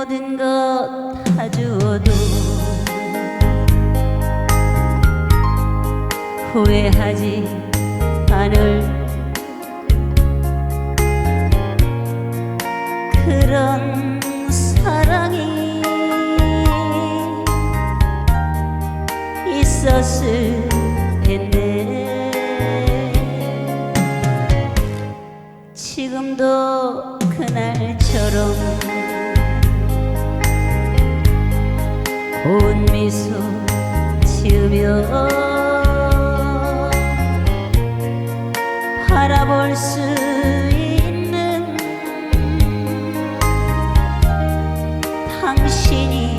모든 것 다 주어도 후회하지 않을 그런 사랑이 있었을 텐데. 지금도 그날 고운 미소 지으며 바라볼 수 있는 당신이